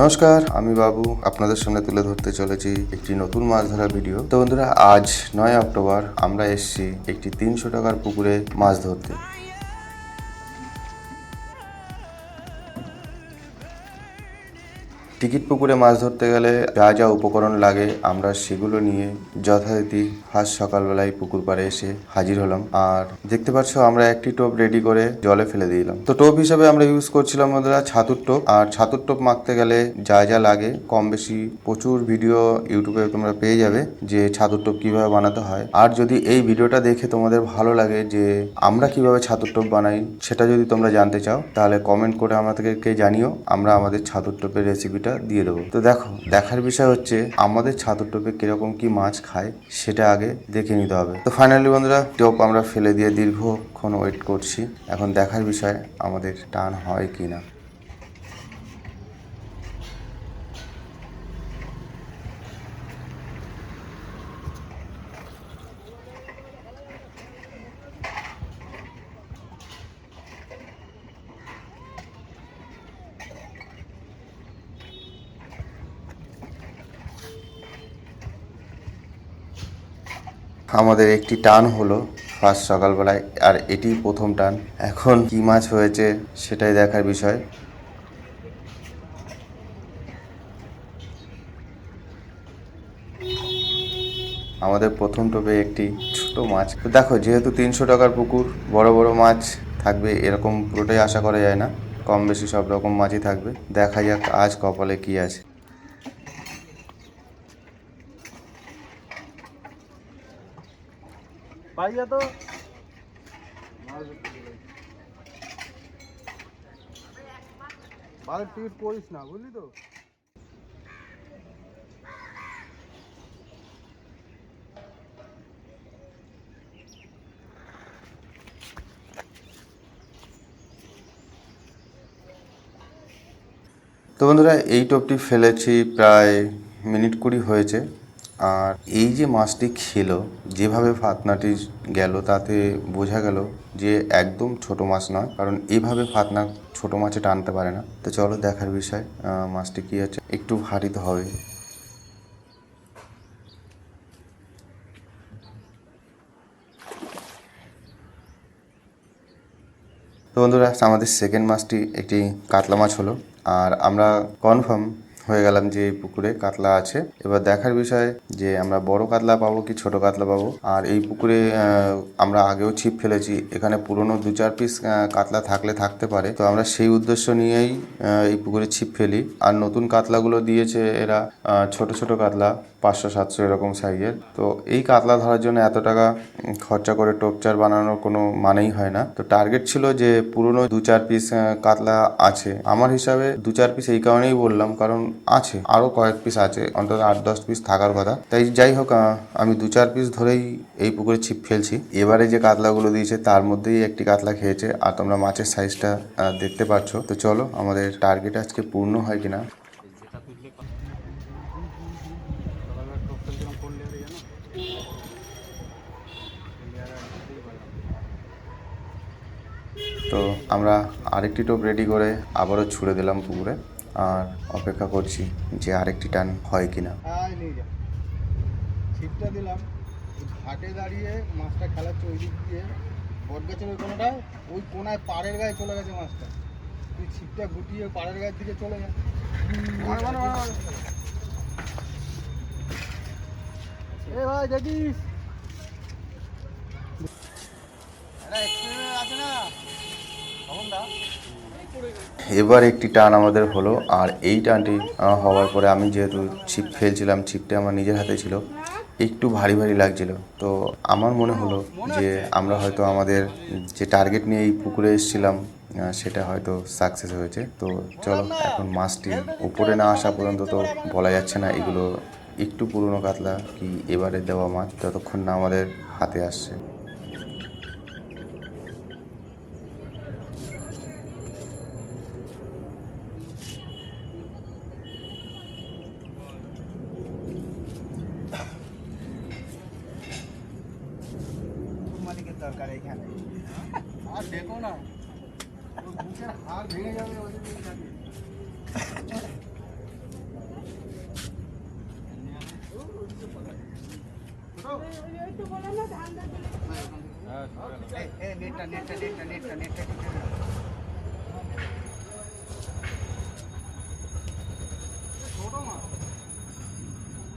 নমস্কার, আমি বাবু, আপনাদের সামনে তুলে ধরতে চলেছি একটি নতুন মাছ ধরা ভিডিও। তো বন্ধুরা, আজ নয় অক্টোবর, আমরা এসছি একটি তিনশো টাকার পুকুরে মাছ ধরতে। টিকিট পুকুরে মাছ ধরতে গেলে যা যা উপকরণ লাগে আমরা সেগুলো নিয়ে যথারীতি ফার্স্ট সকালবেলায় পুকুর পাড়ে এসে হাজির হলাম। আর দেখতে পাচ্ছ, আমরা একটি টোপ রেডি করে জলে ফেলে দিলাম তো টোপ হিসাবে আমরা ইউজ করছিলাম বন্ধুরা ছাতুর টোপ। আর ছাতুর টোপ মাখতে গেলে যা যা লাগে, কম বেশি প্রচুর ভিডিও ইউটিউবে তোমরা পেয়ে যাবে যে ছাতুর টোপ কীভাবে বানাতে হয়। আর যদি এই ভিডিওটা দেখে তোমাদের ভালো লাগে যে আমরা কীভাবে ছাতুর টোপ বানাই সেটা যদি তোমরা জানতে চাও, তাহলে কমেন্ট করে আমাদেরকে জানিও। আমরা আমাদের ছাতুর টোপের রেসিপিটা দিয়ে দেবো। তো দেখো, দেখার বিষয় হচ্ছে আমাদের ছাতুর টোপে কীরকম কি মাছ খায় সেটা আগে দেখে নিতে হবে। তো ফাইনালি বন্ধুরা, টোপ আমরা ফেলে দিয়ে দীর্ঘক্ষণ ওয়েট করছি। এখন দেখার বিষয় আমাদের টান হয় কি না আমাদের একটি টান হলো ফার্স্ট সকালবেলায়, আর এটি প্রথম টান। এখন কি মাছ হয়েছে সেটাই দেখার বিষয়। আমাদের প্রথম টোপে একটি ছোট মাছ। তো দেখো, যেহেতু তিনশো টাকার পুকুর, বড় বড় মাছ থাকবে, এরকম পুরোটাই আশা করা যায় না। কম বেশি সব রকম মাছই থাকবে। দেখা যাক আজ কপালে কি আছে। পাইয়া তো? বালের টিকিট করিস না বুঝলি তো? তো বন্ধুরা এই টোপটি ফেলেছি প্রায় মিনিট কুড়ি হয়েছে। আর এই যে মাছটি খেলো, যেভাবে ফাতনাটি গেল, তাতে বোঝা গেল যে একদম ছোট মাছ নয়, কারণ এভাবে ফাতনা ছোট মাছে টানতে পারে না। তো চলো দেখার বিষয় মাছটি কী আছে একটু ভারী হবে। তো বন্ধুরা, আমাদের সেকেন্ড মাছটি একটি কাতলা মাছ হলো, আর আমরা কনফার্ম হয়ে গেলাম যে এই পুকুরে কাতলা আছে। এবার দেখার বিষয় যে আমরা বড় কাতলা পাবো কি ছোট কাতলা পাবো? আর এই পুকুরে আমরা আগেও ছিপ ফেলেছি। এখানে পুরনো দু চার পিস কাতলা থাকলে থাকতে পারে। তো আমরা সেই উদ্দেশ্য নিয়েই এই পুকুরে ছিপ ফেলি। আর নতুন কাতলাগুলো দিয়েছে এরা ছোট ছোট কাতলা। পাঁচশো, সাতশো এরকম সাইজের। তো এই কাতলা ধরার জন্য এত টাকা খরচা করে টোপচার বানানোর কোনো মানেই হয় না। তো টার্গেট ছিল যে পুরনো দু চার পিস কাতলা আছে। আমার হিসাবে দু চার পিস এই কারণেই বললাম, কারণ আছে, আরও কয়েক পিস আছে, অন্তত আট, দশ পিস থাকার কথা। তাই যাই হোক আমি দু চার পিস ধরেই এই পুকুরে ছিপ ফেলছি। এবারে যে কাতলাগুলো দিয়েছে, তার মধ্যেই একটি কাতলা খেয়েছে, আর তোমরা মাছের সাইজটা দেখতে পাচ্ছ। তো চলো, আমাদের টার্গেট আজকে পূর্ণ হয় কিনা। সকালবেলা টোপ কোন লেয়ারে জানো না। তো আমরা আরেকটি টোপ রেডি করে আবারও ছুড়ে দিলাম পুকুরে। আর অপেক্ষা করছি যে আরেকটি টান হয় কিনা। আয় নিয়ে যা। ছিপটা দিলাম। ওই ঘাটে দাঁড়িয়ে মাছটা খেলাচ্ছে ওই দিক দিয়ে বট গাছের ওই কোনাটায় ওই কোনায় পাড়ের গায়ে চলে গেছে মাছটা। তুই ছিপটা গুটিয়ে পাড়ের গায়ের দিকে চলে যা। ভাই, দেখিস। এবার একটি টান আমাদের হলো, আর এই টানটি হওয়ার পরে আমি যেহেতু ছিপ ফেলছিলাম ছিপটা আমার নিজের হাতে ছিল, একটু ভারী ভারী লাগছিল। তো আমার মনে হলো যে আমরা হয়তো আমাদের যে টার্গেট নিয়ে এই পুকুরে এসেছিলাম সেটা হয়তো সাকসেস হয়েছে। তো চলো, এখন মাছটি উপরে না আসা পর্যন্ত তো বলা যাচ্ছে না, এগুলো একটু পুরনো কাতলা কি এবারে দেওয়া মাছ ততক্ষণ না আমাদের হাতে আসছে। দরকার এখানে। আর দেখো না হাড় ভেঙে যাবে ওদের দিকে তাকিয়ে। ধরো এই, এই, নেটটা নেটটা নেটটা নেটটা নেটটা ঠিক আছে। ছোট মাছ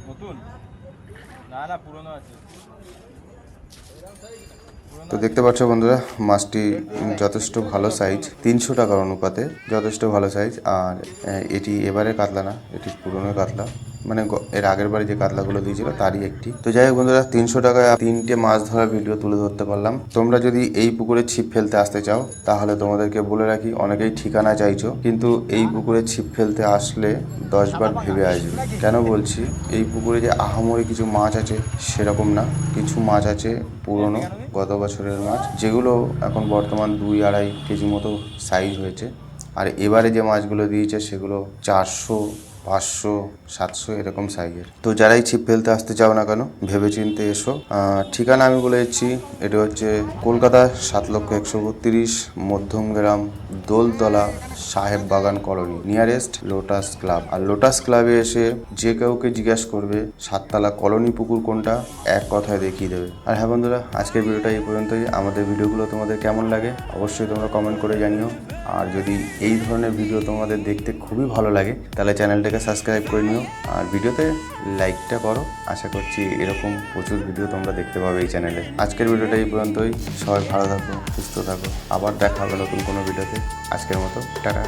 নতুন? না না পুরনো আছে। তো দেখতে পাচ্ছ বন্ধুরা মাছটি যথেষ্ট ভালো সাইজ তিনশো টাকার অনুপাতে যথেষ্ট ভালো সাইজ আর এটি এবারে কাতলা না এটি পুরনো কাতলা। মানে এর আগের বারে যে কাতলাগুলো দিয়েছিল তারই একটি। তো যাই হোক বন্ধুরা, তিনশো টাকায় তিনটে মাছ ধরার ভিডিও তুলে ধরতে পারলাম। তোমরা যদি এই পুকুরে ছিপ ফেলতে আসতে চাও, তাহলে তোমাদেরকে বলে রাখি, অনেকেই ঠিকানা চাইছো, কিন্তু এই পুকুরে ছিপ ফেলতে আসলে দশবার ভেবে আসবে। কেন বলছি? এই পুকুরে যে আহামরি কিছু মাছ আছে, সেরকম না। কিছু মাছ আছে, পুরনো, গত বছরের মাছ, যেগুলো এখন বর্তমান দুই আড়াই কেজি মতো সাইজ হয়েছে। আর এবারে যে মাছগুলো দিয়েছে, সেগুলো চারশো পাঁচশো, সাতশো এরকম সাইজের তো যারাই ছিপ ফেলতে আসতে চাও না কেন ভেবে চিনতে এসো ঠিকানা আমি বলে দিচ্ছি, এটা হচ্ছে কলকাতা সাত লক্ষ একশো বত্রিশ Madhyamgram Dolatala, Saheb Bagan colony nearest lotus club আর লোটাস ক্লাবে এসে যে কাউকে জিজ্ঞেস করবে, সাততলা কলোনি পুকুর কোনটা, এক কথায় দেখিয়ে দেবে। আর হ্যাঁ বন্ধুরা, আজকের ভিডিওটা এই পর্যন্তই। আমাদের ভিডিওগুলো তোমাদের কেমন লাগে, অবশ্যই তোমরা কমেন্ট করে জানিও। আর যদি এই ধরনের ভিডিও তোমাদের দেখতে খুবই ভালো লাগে, তাহলে চ্যানেলটাকে সাবস্ক্রাইব করে নিও। আর ভিডিওতে লাইকটা করো। আশা করছি এরকম প্রচুর ভিডিও তোমরা দেখতে পাবে এই চ্যানেলে। আজকের ভিডিওটা এই পর্যন্তই। সবাই ভালো থাকো, সুস্থ থাকো। আবার দেখা হবে নতুন কোনো ভিডিওতে। আজকের মতো, টাটা।